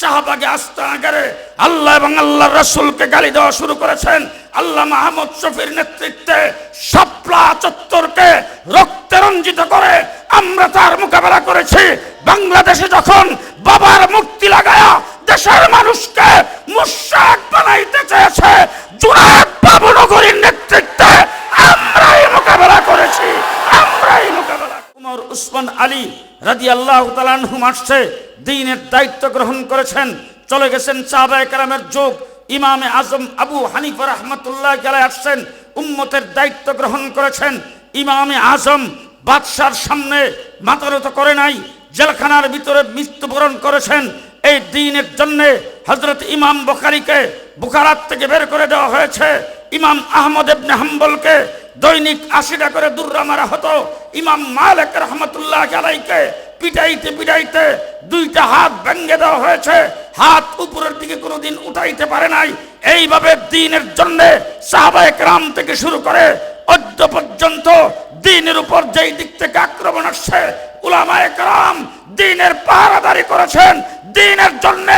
শাহবাগে আগারে আল্লাহ এবং আল্লাহ রসুলকে গালি দেওয়া শুরু করেছেন। আল্লাহ মাহমুদ শফির নেতৃত্বে সাপলা চত্বরকে রক্তে রঞ্জিত করে আমরা তার মোকাবেলা করেছি। বাংলাদেশে যখন বাবার মুক্তি লাগায়া দেশের মানুষকে মুশাক বানাইতে চেয়েছে জুনায়দ বাবু নগরীর নেতৃত্বে আমরাই মোকাবেলা করেছি আমরাই মোকাবেলা উমর উসমান আলী রাজি আল্লাহ তালানহুম আসছে দিনের দায়িত্ব গ্রহণ করেছেন। চলে গেছেন সাহাবায়ে কেরামের যুগ। ইমামে আজম আবু হানিফা রহমতুল্লাহ গেলে আসছেন, উম্মতের দায়িত্ব গ্রহণ করেছেন। ইমামে আজম বাদশার সামনে মাতারত করে নাই, জেলখানার ভিতরে মৃত্যুবরণ করেছেন। এই দিনের জন্য হজরত ইমাম বখারিকে বুখারাত থেকে বের করে দেওয়া হয়েছে। ইমাম আহমদ ইবনে হাম্বলকে দৈনিক আশিটা করে দুর্রা মারা হতো। ইমাম মালিক রহমতুল্লাহ আলাইকে পিটাইতে পিটাইতে দুইটা হাত ভেঙে দেওয়া হয়েছে। হাত উপরের দিকে কোনোদিন উঠাইতে পারে নাই। এইভাবে দিনের জন্য সাহাবায়ে রাম থেকে শুরু করে অদ্য পর্যন্ত দিনের উপর যেই দিক থেকে আক্রমণ আসছে উলামায়ে কারাম দিনের পাহারাদারি করেছেন, দিনের জন্য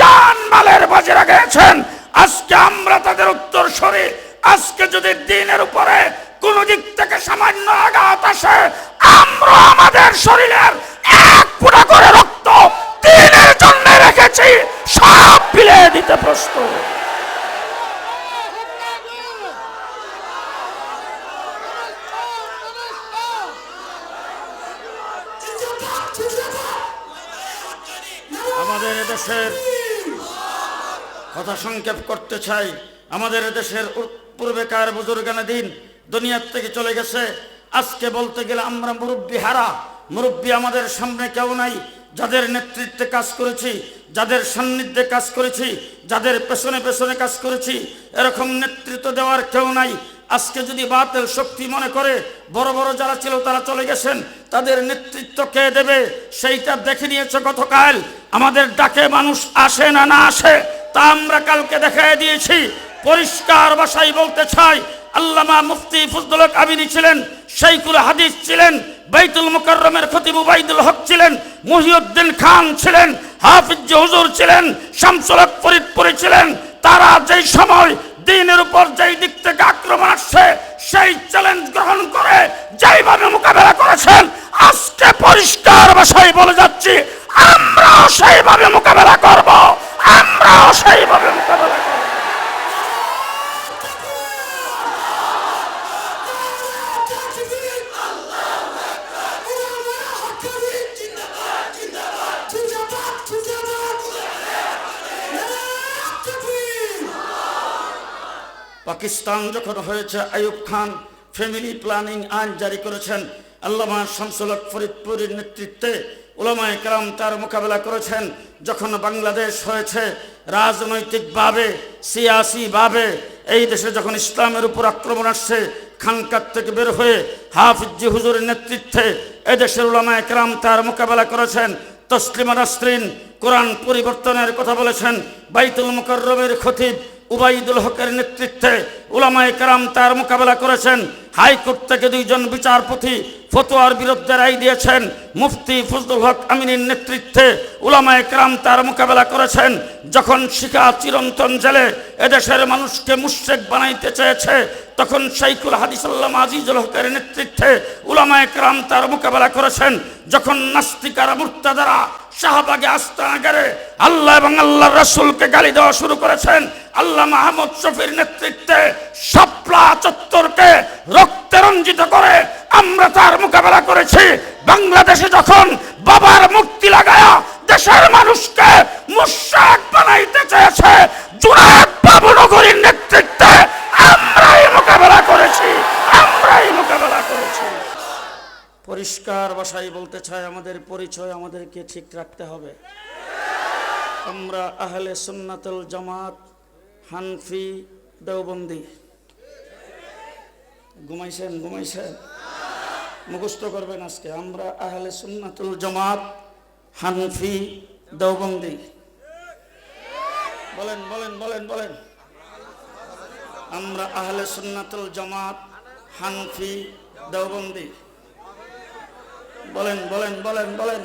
জান মালের বাজে রাখিয়েছেন আজকে আমরা তাদের উত্তর সরি আজকে যদি দিনের উপরে কোন দিক থেকে সামান্য আঘাত আসে, আমরা আমাদের শরীরের এক ফুটা করে রক্ত দিনের জন্য রেখেছি, সব বিলিয়ে দিতে প্রস্তুত। আমাদের দেশের কথা সংক্ষেপ করতে চাই। আমাদের দেশের পূর্বেকার বুজুর্গানা দিন দুনিয়ার থেকে চলে গেছে। আজকে বলতে গেলে আমরা মুরব্বী হারা। মুরব্বী আমাদের সামনে কেউ নাই, যাদের নেতৃত্বে কাজ করেছি, যাদের সান্নিধ্যে কাজ করেছি, যাদের পেছনে পেছনে কাজ করেছি, এরকম নেতৃত্ব দেওয়ার কেউ নাই। আজকে যদি বাতিল শক্তি মনে করে, বড় বড় যারা ছিল তারা চলে গেছেন, তাদের নেতৃত্ব কে দেবে? সেইটা দেখে নিয়েছে গতকাল। আমাদের ডাকে মানুষ আসে না না আসে, তা আমরা কালকে দেখাই দিয়েছি। পরিষ্কার ভাষায় বলতে চাই। আল্লামা মুফতি ফজলুল কাবিনী ছিলেন শাইকুল হাদিস ছিলেন, বাইতুল মুকাররমের খতিব উবাইদুল হক ছিলেন, মহিউদ্দিন খান ছিলেন, হাফিজ হুজুর ছিলেন, শামসুল হক ফরিদপুরি ছিলেন। তারা যেই সময় দিনের উপর যেই দিক থেকে আক্রমণ আসছে, সেই চ্যালেঞ্জ গ্রহণ করে যেইভাবে মোকাবেলা করেছেন, আজকে পরিষ্কার ভাষায় বলে যাচ্ছি, আমরা সেইভাবে মোকাবেলা করব আমরাও সেইভাবে মোকাবেলা করব পাকিস্তান যখন হয়েছে, আইয়ুব খান ফ্যামিলি প্ল্যানিং আইন জারি করেছেন। আল্লামা শামসুল ফরিদপুরের নেতৃত্বে ওলামায় কালাম তার মোকাবেলা করেছেন। যখন বাংলাদেশ হয়েছে, রাজনৈতিকভাবে, সিয়াসিভাবে, এই দেশে যখন ইসলামের উপর আক্রমণ আসছে, খানকার থেকে বের হয়ে হাফিজি হুজুরের নেতৃত্বে এদেশের ওলামায় কালাম তার মোকাবেলা করেছেন। তসলিমা নাসরিন কোরআন পরিবর্তনের কথা বলেছেন। বাইতুল মুকররমের খতিব উবাইদুল হকের নেতৃত্বে উলামায়ে কারাম তার মোকাবেলা করেছেন। হাইকোর্ট থেকে দুইজন বিচারপতি ফতোয়ার বিরুদ্ধে রায় দিয়েছেন। মুফতি ফজলুল হক আমিনের নেতৃত্বে উলামায়ে কারাম তার মোকাবেলা করেছেন। যখন শিকা চিরন্তন জেলে এদেশের মানুষকে মুশ্রেক বানাইতে চেয়েছে, তখন শাইকুল হাদিসাল্লাম আজিজুল হকের নেতৃত্বে উলামায়ে কারাম তার মোকাবেলা করেছেন। যখন নাস্তিকারা মুর্তাদারা শাহবাগে আস্তানাগারে আল্লাহ এবং আল্লাহ রসুলকে গালি দেওয়া শুরু করেছেন। আল্লাহ মাহমুদ শফির নেতৃত্বে সাপলা চত্বরকে রক্তে রঞ্জিত করে আমরা তার মোকাবেলা করেছি। বাংলাদেশে যখন বাবার মুক্তি লাগায়া দেশের মানুষকে মুশাক বানাইতে চেয়েছে, জুনায়দ বাবু নগরীর নেতৃত্বে আমরাই মোকাবেলা করেছি, আমরাই মোকাবেলা করেছি। পরিষ্কার ভাষায় বলতে চাই, আমাদের পরিচয় আমাদেরকে ঠিক রাখতে হবে। আমরা আহলে সুন্নাতুল জামাত হানফি দেওবন্দি। ঘুমাইছেন ঘুমাইছেন? মুখস্থ করবেন আজকে। আমরা আহলে সুন্নাতুল জামাত হানফি দেওবন্দি। বলেন বলেন বলেন বলেন। আমরা আহলে সুন্নাতুল জামাত হানফি দেওবন্দি। বলেন বলেন বলেন বলেন।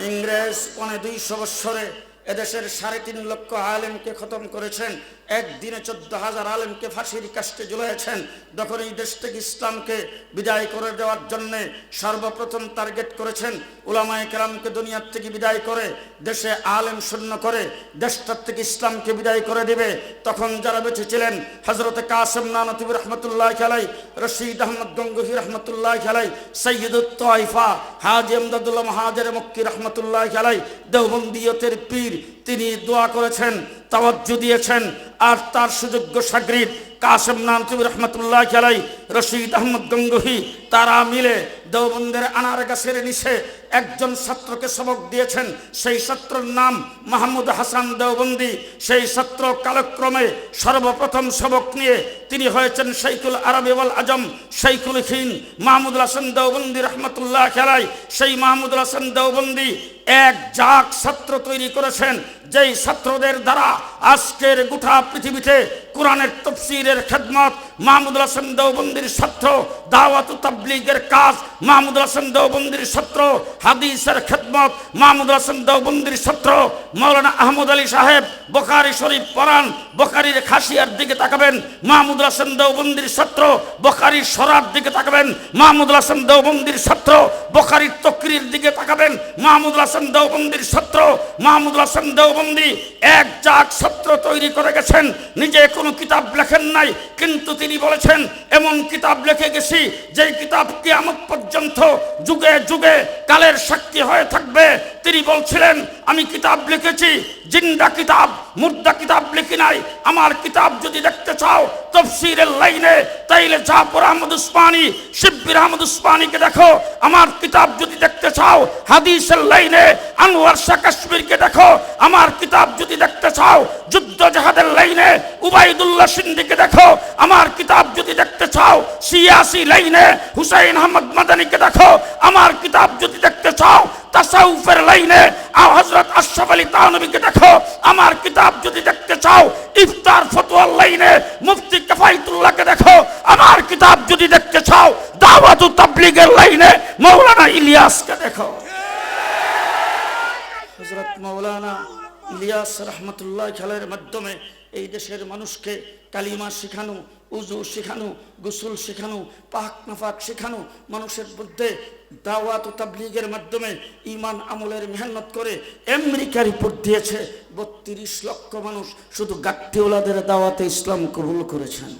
ইংরেজ পনে দুইশো বৎসরে এদেশের সাড়ে তিন লক্ষ আলেমকে খতম করেছেন। একদিনে চোদ্দ হাজার আলেমকে ফাঁসির কাস্টে ঝুলিয়েছেন তখন এই দেশ থেকে ইসলামকে বিদায় করে দেওয়ার জন্যে সর্বপ্রথম টার্গেট করেছেন, উলামায়ে কেরামকে দুনিয়ার থেকে বিদায় করে, দেশে আলেম শূন্য করে, দেশটার থেকে ইসলামকে বিদায় করে দিবে। তখন যারা বেঁচে ছিলেন হজরতে কাসেম নানতিব রহমতুল্লাহ খেলাই রশিদ আহমদ গঙ্গুহি রহমতুল্লাহ খেলাই সৈয়দুত তয়ফা হাজি আমদাদুল্লাহ মহাজের মক্কি রহমতুল্লাহ খেলাই দেওবন্দিয়তের পীর, তিনি দোয়া করেছেন তাওয়াজ্জু দিয়েছেন। আর তার সুযোগ্য সাগরিদ কাসেম নানতিব রহমতুল্লাহ খেলাই রশিদ আহমদ গঙ্গুহি, তারা মিলে দেওবন্দের আনার গাছের নিচে একজন ছাত্রকে সবক দিয়েছেন। সেই ছাত্রর নাম মাহমুদ হাসান দেওবন্দি। সেই ছাত্র কালক্রমে সর্বপ্রথম সবক নিয়ে তিনি হয়েছেন শৈকুল আরবি ওয়াল আজম শৈকুল খিন মাহমুদুল হাসান দেওবন্দি রহমতুল্লাহ খেলাই সেই মাহমুদুল হাসান দেওবন্দি এক জাক ছাত্র তৈরি করেছেন। যেই ছাত্রদের দ্বারা আজকের গোটা পৃথিবীতে কোরআনের তফসিরের খেদমত, মাহমুদুল হাসান দেওবন্দির ছাত্র, দাওয়াত তাবলিগের কাজ, মাহমুদুল হাসান দেওবন্দির ছাত্র, হাদিসের খেদমত, মাহমুদুল হাসান দেওবন্দির ছাত্র, মৌলানা আহমদ আলী সাহেব, বোখারি শরীফ পড়ান, বোখারির খাসিয়ার দিকে তাকাবেন, মাহমুদুল হাসান দেওবন্দির ছাত্র বোখারির সরার দিকে তাকাবেন, মাহমুদুল হাসান দেওবন্দির ছাত্র, বোখারির তকরির দিকে তাকাবেন, মাহমুদুল হাসান দেওবন্দির ছাত্র, মাহমুদুল হাসান দেওবন্দি এক জাক সত্র তৈরি করে গেছেন। নিজে কোনো কিতাব লেখেন নাই, কিন্তু তিনি বলেছেন, এমন কিতাব লিখে গেছি, যেই কিতাব কিয়ামত পর্যন্ত যুগে যুগে কালের সাক্ষী হয়ে থাকবে তিনি বলছিলেন, আমি কিতাব লিখেছি, জিন্দা কিতাব, মুর্দা কিতাব লিখি নাই। আমার কিতাব যদি দেখতে চাও, তফসিরের লাইনে, তাইলে জাফর আহমদ উসমানী, শিব্বির আহমদ উসমানীকে দেখো। আমার কিতাব যদি দেখতে চাও, হাদিসের লাইনে, আনোয়ার শাহ কাশ্মীরকে দেখো। আমার কিতাব যদি দেখতে চাও, যুদ্ধ জাহাদের লাইনে, উবাইদুল্লাহ সিন্দিকে দেখো। আমার কিতাব যদি দেখতে চাও, সিয়াসি লাইনে, হুসাইন আহমদ মাদানিকে দেখো, আমার কিতাব যদি দেখতে চাও, তাসাউফের লাইনে আ হযরত আশরাফ আলী তানবীকে দেখো, আমার কিতাব যদি দেখতে চাও, ইফতার ফতোয়ার লাইনে মুফতি কাফাইতুল্লাহকে দেখো, আমার কিতাব যদি দেখতে চাও, দাওয়াতু তাবলিগের লাইনে মাওলানা ইলিয়াসকে দেখো। হযরত মাওলানা ইলিয়াস রহমতুল্লাহ খেলার মাধ্যমে এই দেশের মানুষকে কালিমা শেখানো উজু শেখানো, গোসল শেখানো, পাক নাফাক শেখানো, মানুষের মধ্যে দাওয়াত ও তাবলিগের মাধ্যমে ইমান আমলের মেহনত করে আমেরিকা রিপোর্ট দিয়েছে, বত্রিশ লক্ষ মানুষ শুধু গাট্টিওয়ালাদের দাওয়াতে ইসলাম কবুল করেছেন।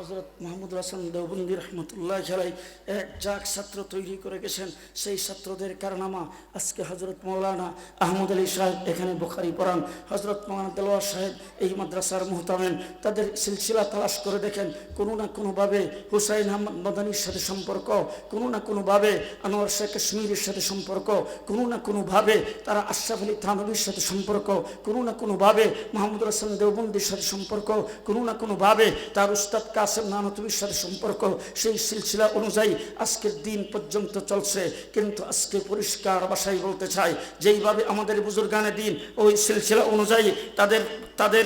হজরত মাহমুদ হাসান দেওবন্দি রহমতুল্লাহ খেলাই এক জাক ছাত্র তৈরি করে গেছেন। সেই ছাত্রদের কারনামা আজকে হজরত মৌলানা আহমদ আলী সাহেব এখানে বোখারি পড়ান। হজরত মৌলানা দেলোয়ার সাহেব এই মাদ্রাসার মোহতামেন তাদের সিলসিলা তালাশ করে দেখেন, কোনো না কোনোভাবে হুসাইন আহমদ মদানির সাথে সম্পর্ক, কোনো না কোনোভাবে আনোয়ার শেখ কাশ্মীরের সাথে সম্পর্ক, কোনো না কোনোভাবে তারা আশরাফ আলী থানবীর সাথে সম্পর্ক, কোনো না কোনোভাবে মাহমুদ হাসান দেওবন্দির সাথে সম্পর্ক, কোনো না কোনোভাবে তার উস্তাদ কাসেম নানতবির সাথে সম্পর্ক সেই সিলসিলা অনুযায়ী আজকের দিন পর্যন্ত চলছে। কিন্তু আজকে পরিষ্কার বাসায় বলতে চাই, যেইভাবে আমাদের বুজুর্গানের দিন, ওই সিলসিলা অনুযায়ী তাদের তাদের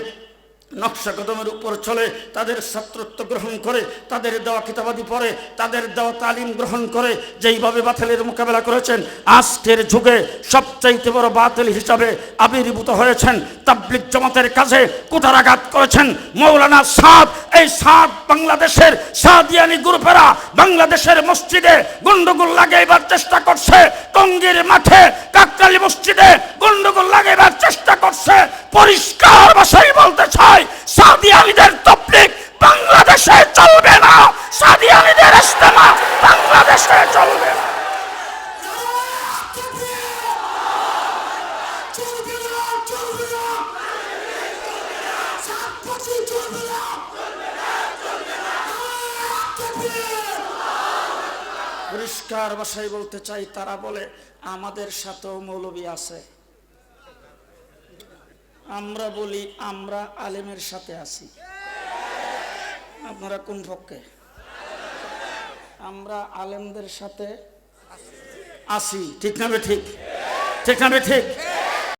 নকশা কদমের উপর চলে, তাদের ছাত্রত্ব গ্রহণ করে, তাদের দেওয়া কিতাবাদি পড়ে, তাদের দেওয়া তালিম গ্রহণ করে, যেইভাবে বাতিলের মোকাবেলা করেছেন, আজকের যুগে সবচাইতে বড় বাতিল হিসাবে আবির্ভূত হয়েছেন তাবলিক জমাতের কাজে কুটারাঘাত করেছেন। মৌলানা সাদ, এই সাদ বাংলাদেশের সাদিয়ানি গ্রুপেরা, বাংলাদেশের মসজিদে গন্ডগোল লাগাইবার চেষ্টা করছে, টঙ্গীর মাঠে কাকরালি মসজিদে গন্ডগোল লাগাইবার চেষ্টা করছে, পরিষ্কার ভাষায় বলতে চাই বাংলাদেশে চলবে না। ইস্তেমা বাংলাদেশে চলবে না। পরিষ্কার ভাষায় বলতে চাই, তারা বলে, আমাদের সাথেও মৌলবী আছে। আমরা বলি আমরা আলেমের সাথে আছি। আপনারা কোন পক্ষে আমরা আলেমদের সাথে আছি। ঠিক না ঠিক? ঠিক না ঠিক?